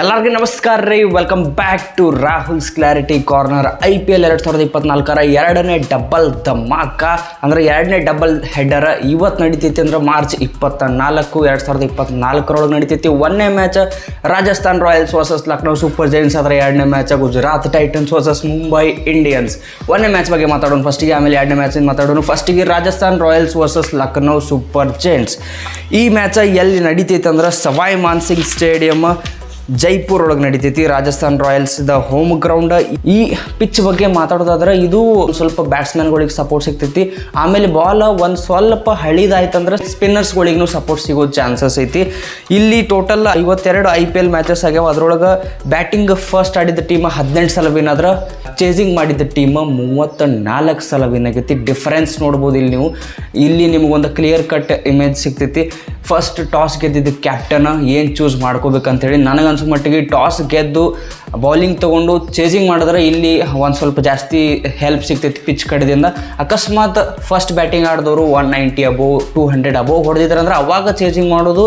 ಎಲ್ಲರಿಗೂ ನಮಸ್ಕಾರ ರೀ. Welcome back to Rahul's clarity corner I P L ಎರಡು ಸಾವಿರದ ಇಪ್ಪತ್ನಾಲ್ಕರ ಎರಡನೇ ಡಬಲ್ ಧಮಾಕ. ಅಂದರೆ ಎರಡನೇ ಡಬಲ್ ಹೆಡ್ಡರ ಇವತ್ತು ನಡೀತೈತಿ ಅಂದ್ರೆ ಮಾರ್ಚ್ ಇಪ್ಪತ್ತ ನಾಲ್ಕು ಎರಡು ಸಾವಿರದ ಇಪ್ಪತ್ನಾಲ್ಕರೊಳಗೆ ನಡೀತೈತಿ. ಒಂದನೇ match Rajasthan Royals versus Lucknow Super Giants ಆದರೆ ಎರಡನೇ match Gujarat Titans versus Mumbai Indians ಒಂದನೇ ಮ್ಯಾಚ್ ಬಗ್ಗೆ ಮಾತಾಡೋಣ ಫಸ್ಟಿಗೆ ಆಮೇಲೆ ಎರಡನೇ ಮ್ಯಾಚಿಂದ ಮಾತಾಡೋಣ. ಫಸ್ಟಿಗೆ Rajasthan Royals versus Lucknow Super Giants ಈ ಮ್ಯಾಚ್ ಎಲ್ಲಿ ನಡೀತೈತೆ ಅಂದ್ರೆ ಸವಾಯ್ ಮಾನ್ಸಿಂಗ್ ಸ್ಟೇಡಿಯಮ್ ಜೈಪುರ್ ಒಳಗೆ ನಡೀತೈತಿ. Rajasthan Royals the home ground. ಈ ಪಿಚ್ ಬಗ್ಗೆ ಮಾತಾಡೋದಾದ್ರೆ ಇದು ಸ್ವಲ್ಪ ಬ್ಯಾಟ್ಸ್ಮನ್ಗಳಿಗೆ ಸಪೋರ್ಟ್ ಸಿಗ್ತೈತಿ. ಆಮೇಲೆ ಬಾಲ್ ಒಂದು ಸ್ವಲ್ಪ ಹಳಿದಾಯ್ತಂದ್ರೆ ಸ್ಪಿನ್ನರ್ಸ್ಗಳಿಗೂ ಸಪೋರ್ಟ್ ಸಿಗೋ ಚಾನ್ಸಸ್ ಐತಿ. ಇಲ್ಲಿ ಟೋಟಲ್ ಐವತ್ತೆರಡು ಐ ಪಿ ಎಲ್ ಮ್ಯಾಚಸ್ ಆಗ್ಯಾವ. ಅದ್ರೊಳಗೆ ಬ್ಯಾಟಿಂಗ್ ಫಸ್ಟ್ ಆಡಿದ ಟೀಮ್ ಹದಿನೆಂಟು ಸಲ ವಿನ್ ಆದ್ರೆ ಚೇಸಿಂಗ್ ಮಾಡಿದ ಟೀಮ್ ಮೂವತ್ತ ನಾಲ್ಕು ಸಲ ವಿನ್ ಆಗೈತಿ. ಡಿಫರೆನ್ಸ್ ನೋಡ್ಬೋದು ಇಲ್ಲಿ ನೀವು. ಇಲ್ಲಿ ನಿಮಗೊಂದು ಕ್ಲಿಯರ್ ಕಟ್ ಇಮೇಜ್ ಸಿಗ್ತೈತಿ. ಫಸ್ಟ್ ಟಾಸ್ ಗೆದ್ದಿದ್ದ ಕ್ಯಾಪ್ಟನ್ ಏನು ಚೂಸ್ ಮಾಡ್ಕೋಬೇಕಂತೇಳಿ ನನಗನ್ಸೋ ಮಟ್ಟಿಗೆ ಟಾಸ್ ಗೆದ್ದು ಬೌಲಿಂಗ್ ತೊಗೊಂಡು ಚೇಸಿಂಗ್ ಮಾಡಿದ್ರೆ ಇಲ್ಲಿ ಒಂದು ಸ್ವಲ್ಪ ಜಾಸ್ತಿ ಹೆಲ್ಪ್ ಸಿಗ್ತೈತಿ ಪಿಚ್ ಕಡೆದಿಂದ. ಅಕಸ್ಮಾತ್ first batting ಆಡಿದವರು one ninety above two hundred above ಹೊಡೆದಿದ್ದಾರೆ ಅಂದ್ರೆ ಅವಾಗ ಚೇಸಿಂಗ್ ಮಾಡೋದು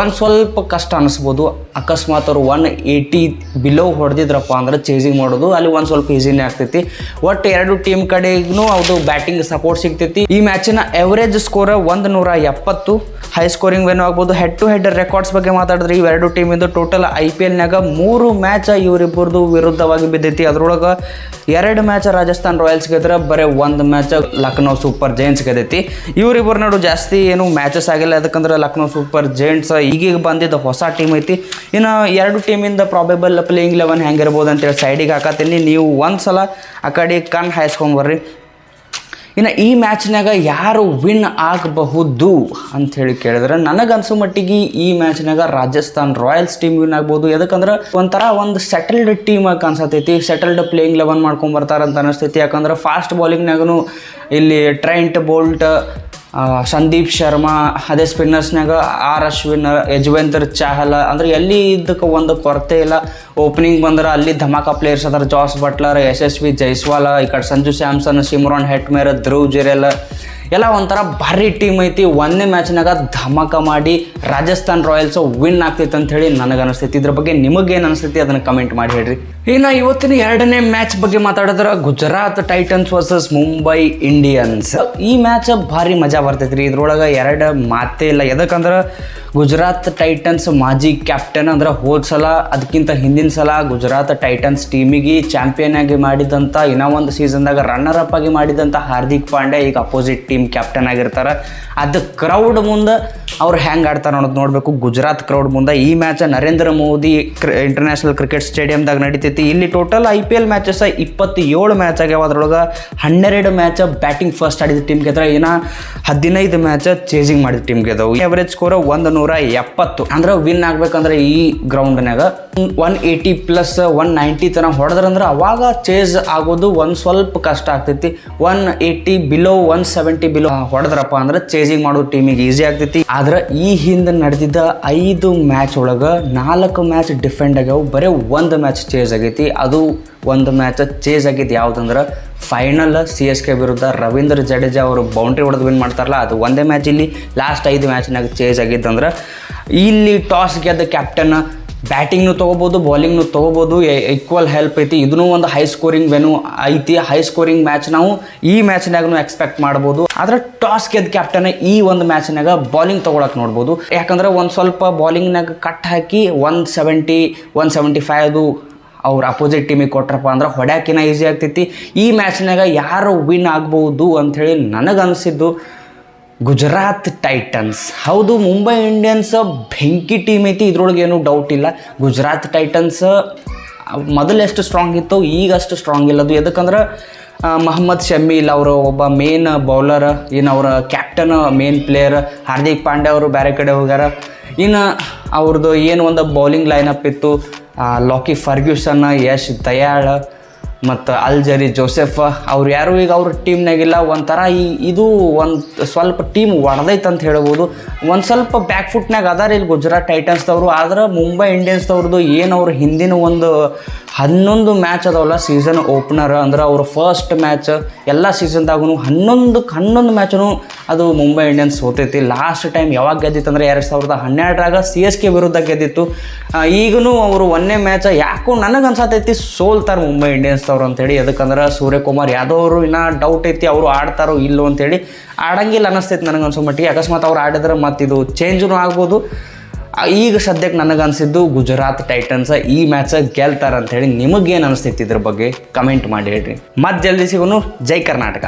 ಒಂದು ಸ್ವಲ್ಪ ಕಷ್ಟ ಅನಿಸ್ಬೋದು. ಅಕಸ್ಮಾತ್ ಅವರು ಒನ್ ಏಯ್ಟಿ ಬಿಲೋ ಹೊಡೆದಿದ್ರಪ್ಪ ಅಂದ್ರೆ ಚೇಸಿಂಗ್ ಮಾಡೋದು ಅಲ್ಲಿ ಒಂದು ಸ್ವಲ್ಪ ಈಸಿನೇ ಆಗ್ತೈತಿ. ಒಟ್ಟು ಎರಡು ಟೀಮ್ ಕಡೆಗೂ ಅದು ಬ್ಯಾಟಿಂಗ್ ಸಪೋರ್ಟ್ ಸಿಗ್ತೈತಿ. ಈ ಮ್ಯಾಚಿನ ಎವರೇಜ್ ಸ್ಕೋರ್ ಒಂದು ನೂರ ಎಪ್ಪತ್ತು. ಹೈ ಸ್ಕೋರಿಂಗ್ ವೇನು ಆಗ್ಬೋದು. ಹೆಡ್ ಟು ಹೆಡ್ ರೆಕಾರ್ಡ್ಸ್ ಬಗ್ಗೆ ಮಾತಾಡಿದ್ರೆ ಇವೆರಡು ಟೀಮಿಂದು ಟೋಟಲ್ ಐ ಪಿ ಎಲ್ನಾಗ ಮೂರು ಮ್ಯಾಚ್ ಇವರಿಬ್ಬರದು ವಿರುದ್ಧವಾಗಿ ಬಿದ್ದೈತಿ. ಅದರೊಳಗೆ ಎರಡು ಮ್ಯಾಚ್ ರಾಜಸ್ಥಾನ್ ರಾಯಲ್ಸ್ ಗೆದ್ರೆ ಬರೀ ಒಂದು ಮ್ಯಾಚ್ ಲಕ್ನೋ ಸೂಪರ್ ಜೈಂಟ್ಸ್ ಗೆದೈತಿ ಇವರಿಬ್ಬರ ನಡು ಜಾಸ್ತಿ ಏನು ಮ್ಯಾಚಸ್ ಆಗಿಲ್ಲ. ಯಾಕಂದ್ರೆ ಲಕ್ನೋ ಸೂಪರ್ ಜೈಂಟ್ಸ್ ಈಗೀಗ ಬಂದಿದ್ದ ಹೊಸ ಟೀಮ್ ಐತಿ. ಇನ್ನು ಎರಡು ಟೀಮಿಂದ ಪ್ರಾಬೆಬಲ್ ಪ್ಲೇಯಿಂಗ್ ಲೆವೆನ್ ಹೆಂಗಿರ್ಬೋದು ಅಂತೇಳಿ ಸೈಡಿಗೆ ಹಾಕತ್ತೀನಿ. ನೀವು ಒಂದು ಸಲ ಆ ಕಡೆ ಕಣ್ಣು ಹಾಯಿಸ್ಕೊಂಬರ್ರಿ ಇನ್ನು ಈ ಮ್ಯಾಚ್ನಾಗ ಯಾರು ವಿನ್ ಆಗಬಹುದು ಅಂಥೇಳಿ ಕೇಳಿದ್ರೆ ನನಗನ್ಸೋ ಮಟ್ಟಿಗೆ ಈ ಮ್ಯಾಚ್ನಾಗ ರಾಜಸ್ಥಾನ್ ರಾಯಲ್ಸ್ ಟೀಮ್ ವಿನ್ ಆಗ್ಬೋದು ಯಾಕಂದ್ರೆ ಒಂಥರ ಒಂದು ಸೆಟಲ್ಡ್ ಟೀಮ್ ಆಗಿ ಕಾಣಿಸತೈತಿ. ಸೆಟಲ್ಡ್ ಪ್ಲೇಯಿಂಗ್ ಲೆವೆನ್ ಮಾಡ್ಕೊಂಬರ್ತಾರೆ ಅಂತ ಅನಿಸ್ತೈತಿ. ಯಾಕಂದ್ರೆ ಫಾಸ್ಟ್ ಬೌಲಿಂಗ್ನಾಗೂ ಇಲ್ಲಿ ಟ್ರೆಂಟ್ ಬೋಲ್ಟ್ ಸಂದೀಪ್ ಶರ್ಮಾ, ಅದೇ ಸ್ಪಿನ್ನರ್ಸ್ನಾಗ ಆರ್ ಅಶ್ವಿನ್, ಯಜುವೇಂದ್ರ ಚಾಹಲ್, ಅಂದ್ರೆ ಎಲ್ಲಿ ಇದಕ್ಕೆ ಒಂದು ಕೊರತೆ ಇಲ್ಲ. ಓಪನಿಂಗ್ ಬಂದ್ರೆ ಅಲ್ಲಿ ಧಮಾಕ ಪ್ಲೇಯರ್ಸ್ ಅದರ. ಜಾಸ್ ಬಟ್ಲರ್, ಯಶಸ್ವಿ ಜೈಸ್ವಾಲ, ಈ ಕಡೆ ಸಂಜು ಸ್ಯಾಮ್ಸನ್, ಸಿಮ್ರಾನ್ ಹೆಟ್ಮೇರ್, ಧ್ರುವ್ ಜಿರೆಲ್. ಎಲ್ಲ ಒಂಥರ ಭಾರಿ ಟೀಮ್ ಐತಿ. ಒಂದನೇ ಮ್ಯಾಚ್ನಾಗ ಧಮಾಕ ಮಾಡಿ ರಾಜಸ್ಥಾನ್ ರಾಯಲ್ಸ್ ವಿನ್ ಆಗ್ತೈತೆ ಅಂತ ಹೇಳಿ ನನಗೆ ಅನಿಸ್ತೈತಿ ಇದ್ರ ಬಗ್ಗೆ ನಿಮಗೇನು ಅನಿಸ್ತೈತಿ ಅದನ್ನು ಕಮೆಂಟ್ ಮಾಡಿ ಹೇಳ್ರಿ. ಇನ್ನು ಇವತ್ತಿನ ಎರಡನೇ ಮ್ಯಾಚ್ ಬಗ್ಗೆ ಮಾತಾಡಿದ್ರೆ Gujarat Titans versus Mumbai Indians. ಈ ಮ್ಯಾಚ್ ಭಾರಿ ಮಜಾ ಬರ್ತೈತ್ರಿ. ಇದ್ರೊಳಗೆ ಎರಡು ಮಾತೇ ಇಲ್ಲ. ಯಾಕಂದ್ರೆ ಗುಜರಾತ್ ಟೈಟನ್ಸ್ ಮಾಜಿ ಕ್ಯಾಪ್ಟನ್ ಅಂದ್ರೆ ಹೋದ ಸಲ ಅದಕ್ಕಿಂತ ಹಿಂದಿನ ಸಲ ಗುಜರಾತ್ ಟೈಟನ್ಸ್ ಟೀಮಿಗೆ ಚಾಂಪಿಯನ್ ಆಗಿ ಮಾಡಿದಂಥ ಇನ್ನೂ ಒಂದು ಸೀಸನ್ದಾಗ ರನ್ನರ್ ಅಪ್ ಆಗಿ ಮಾಡಿದಂಥ ಹಾರ್ದಿಕ್ ಪಾಂಡೆ ಈಗ ಅಪೋಸಿಟ್ ಟೀಮ್ ಕ್ಯಾಪ್ಟನ್ ಆಗಿರ್ತಾರೆ. ಅದು ಕ್ರೌಡ್ ಮುಂದೆ ಅವ್ರು ಹೆಂಗೆ ಆಡ್ತಾರೆ ಅನ್ನೋದು ನೋಡಬೇಕು. ಗುಜರಾತ್ ಕ್ರೌಡ್ ಮುಂದೆ ಈ ಮ್ಯಾಚ್ ನರೇಂದ್ರ ಮೋದಿ ಕ್ರ ಇಂಟರ್ನ್ಯಾಷನಲ್ ಕ್ರಿಕೆಟ್ ಸ್ಟೇಡಿಯಮ್ದಾಗ ನಡೀತೈತಿ ಇಲ್ಲಿ total I P L matches ಇಪ್ಪತ್ತೇಳು ಮ್ಯಾಚ್ ಆಗ್ಯಾವ. ಅದ್ರೊಳಗೆ ಹನ್ನೆರಡು ಮ್ಯಾಚ್ ಬ್ಯಾಟಿಂಗ್ ಫಸ್ಟ್ ಆಡಿದ ಟೀಮ್ ಗೆದ್ರೆ ಏನ ಹದಿನೈದು ಮ್ಯಾಚ್ ಚೇಸಿಂಗ್ ಮಾಡಿದ ಟೀಮ್ ಗೆದ್ದವು ಎವರೇಜ್ ಸ್ಕೋರ್ ಒಂದು ನೂರ ಎಪ್ಪತ್ತು ಅಂದ್ರೆ ವಿನ್ ಆಗ್ಬೇಕಂದ್ರೆ ಈ ಗ್ರೌಂಡ್ನಾಗ one eighty plus one ninety ತನ ಹೊಡೆದ್ರಂದ್ರೆ ಅವಾಗ ಚೇಸ್ ಆಗೋದು ಒಂದು ಸ್ವಲ್ಪ ಕಷ್ಟ ಆಗ್ತೈತಿ. One eighty below one seventy below ಹೊಡೆದ್ರಪ್ಪ ಅಂದ್ರೆ ಚೇಸಿಂಗ್ ಮಾಡೋ ಟೀಮಿಗೆ ಈಸಿ ಆಗ್ತೈತಿ. ಆದ್ರೆ ಈ ಹಿಂದೆ ನಡೆದಿದ್ದ ಐದು ಮ್ಯಾಚ್ ಒಳಗ ನಾಲ್ಕು ಮ್ಯಾಚ್ ಡಿಫೆಂಡ್ ಆಗ್ಯಾವ. ಬರೀ ಒಂದು ಮ್ಯಾಚ್ ಚೇಸ್ ಅದು ಒಂದು ಮ್ಯಾಚ್ ಚೇಂಜ್ ಆಗಿದ್ದು ಯಾವುದಂದ್ರೆ ಫೈನಲ್ ಸಿ ಎಸ್ ಕೆ ವಿರುದ್ಧ ರವೀಂದ್ರ ಜಡೇಜಾ ಅವರು ಬೌಂಡ್ರಿ ಹೊಡೆದು ವಿನ್ ಮಾಡ್ತಾರಲ್ಲ, ಅದು ಒಂದೇ ಮ್ಯಾಚ್ ಇಲ್ಲಿ ಲಾಸ್ಟ್ ಐದು ಮ್ಯಾಚ್ನಾಗ ಚೇಂಜ್ ಆಗಿದ್ದಂದ್ರೆ ಇಲ್ಲಿ ಟಾಸ್ ಗೆದ್ದ ಕ್ಯಾಪ್ಟನ್ ಬ್ಯಾಟಿಂಗ್ನು ತೊಗೋಬೋದು ಬೌಲಿಂಗ್ನು ತೊಗೋಬೋದು ಈಕ್ವಲ್ ಹೆಲ್ಪ್ ಐತಿ. ಇದನ್ನೂ ಒಂದು ಹೈ ಸ್ಕೋರಿಂಗ್ ವೆನು ಐತಿ. ಹೈ ಸ್ಕೋರಿಂಗ್ ಮ್ಯಾಚ್ ನಾವು ಈ ಮ್ಯಾಚ್ನಾಗೂ ಎಕ್ಸ್ಪೆಕ್ಟ್ ಮಾಡ್ಬೋದು. ಆದ್ರೆ ಟಾಸ್ ಗೆದ್ದ ಕ್ಯಾಪ್ಟನ್ ಈ ಒಂದು ಮ್ಯಾಚ್ನಾಗ ಬೌಲಿಂಗ್ ತೊಗೊಳಕ್ಕೆ ನೋಡ್ಬೋದು. ಯಾಕಂದ್ರೆ ಒಂದು ಸ್ವಲ್ಪ ಬೌಲಿಂಗ್ನಾಗ ಕಟ್ ಹಾಕಿ one seventy one seventy five ಅದು ಅವ್ರ ಅಪೋಸಿಟ್ ಟೀಮಿಗೆ ಕೊಟ್ರಪ್ಪ ಅಂದ್ರೆ ಹೊಡ್ಯಾಕಿನ ಈಸಿ ಆಗ್ತೈತಿ. ಈ ಮ್ಯಾಚ್ನಾಗ ಯಾರು ವಿನ್ ಆಗ್ಬೋದು ಅಂಥೇಳಿ ನನಗನ್ಸಿದ್ದು ಗುಜರಾತ್ ಟೈಟನ್ಸ್. ಹೌದು, ಮುಂಬೈ ಇಂಡಿಯನ್ಸ್ ಬೆಂಕಿ ಟೀಮ್ ಐತಿ, ಇದ್ರೊಳಗೆ ಏನು ಡೌಟ್ ಇಲ್ಲ. ಗುಜರಾತ್ ಟೈಟನ್ಸ್ ಮೊದಲು ಎಷ್ಟು ಸ್ಟ್ರಾಂಗ್ ಇತ್ತು, ಈಗ ಅಷ್ಟು ಸ್ಟ್ರಾಂಗ್ ಇಲ್ಲ. ಅದು ಎದಕ್ಕಂದ್ರೆ ಮೊಹಮ್ಮದ್ ಶಮಿ ಇಲ್ಲ ಅವರು ಒಬ್ಬ ಮೇನ್ ಬೌಲರ್ ಏನು ಅವರ captain main player Hardik Pandey ಅವರು ಬೇರೆ ಕಡೆ ಹೋಗ್ಯಾರ. ಇನ್ನು ಅವ್ರದ್ದು ಏನು ಒಂದು ಬೌಲಿಂಗ್ ಲೈನಪ್ ಇತ್ತು. ಲಾಕಿ ಫರ್ಗ್ಯೂಸನ್, ಯಶ್ ದಯಾಳ್ ಮತ್ತು ಅಲ್ಜರಿ ಜೋಸೆಫ್, ಅವ್ರು ಯಾರು ಈಗ ಅವ್ರ ಟೀಮ್ನಾಗಿಲ್ಲ ಒಂಥರ ಈ ಇದು ಒಂದು ಸ್ವಲ್ಪ ಟೀಮ್ ಒಡೆದೈತೆ ಅಂತ ಹೇಳ್ಬೋದು. ಒಂದು ಸ್ವಲ್ಪ ಬ್ಯಾಕ್ ಫುಟ್ನಾಗ ಅದಾರ ಇಲ್ಲಿ ಗುಜರಾತ್ ಟೈಟನ್ಸ್ದವರು ಆದ್ರೆ ಮುಂಬೈ ಇಂಡಿಯನ್ಸ್ದವ್ರದ್ದು ಏನು ಅವ್ರ ಹಿಂದಿನ ಒಂದು ಹನ್ನೊಂದು ಮ್ಯಾಚ್ ಅದಾವಲ್ಲ ಸೀಸನ್ ಓಪನರ್ ಅಂದ್ರೆ ಅವ್ರ ಫಸ್ಟ್ ಮ್ಯಾಚ್ ಎಲ್ಲ ಸೀಸನ್ದಾಗೂ ಹನ್ನೊಂದಕ್ಕೆ ಹನ್ನೊಂದು ಮ್ಯಾಚನು ಅದು ಮುಂಬೈ ಇಂಡಿಯನ್ಸ್ ಸೋತೈತಿ. ಲಾಸ್ಟ್ ಟೈಮ್ ಯಾವಾಗ ಗೆದ್ದಿತ್ತು ಅಂದರೆ ಎರಡು ಸಾವಿರದ ಹನ್ನೆರಡರಾಗ ಸಿ ಎಸ್ ಕೆ ವಿರುದ್ಧ ಗೆದ್ದಿತ್ತು. ಈಗೂ ಅವರು ಒಂದನೇ ಮ್ಯಾಚ ಯಾಕೋ ನನಗೆ ಅನ್ಸತೈತಿ ಸೋಲ್ತಾರೆ ಮುಂಬೈ ಇಂಡಿಯನ್ಸ್ದವ್ರು ಅಂತೇಳಿ. ಯಾಕಂದ್ರೆ ಸೂರ್ಯಕುಮಾರ್ ಯಾದವ್ ಅವರು ಇನ್ನೂ ಡೌಟ್ ಐತಿ, ಅವರು ಆಡ್ತಾರೋ ಇಲ್ಲೋ ಅಂತೇಳಿ. ಆಡಂಗಿಲ್ಲ ಅನ್ನಿಸ್ತೈತಿ ನನಗೆ ಅನ್ಸೋ ಮಟ್ಟಿಗೆ. ಅಕಸ್ಮಾತ್ ಅವ್ರು ಆಡಿದ್ರೆ ಮತ್ತಿದು ಚೇಂಜೂ ಆಗ್ಬೋದು. ಈಗ ಸದ್ಯಕ್ಕೆ ನನಗೆ ಅನಿಸಿದ್ದು ಗುಜರಾತ್ ಟೈಟನ್ಸ್ ಈ ಮ್ಯಾಚ್ ಗೆಲ್ತಾರ ಅಂತೇಳಿ. ನಿಮಗೇನು ಅನಿಸ್ತೈತಿ ಇದ್ರ ಬಗ್ಗೆ ಕಮೆಂಟ್ ಮಾಡಿ ಹೇಳ್ರಿ. ಮತ್ತೆ ಜಲ್ದಿ ಸಿಗೋನು. ಜೈ ಕರ್ನಾಟಕ.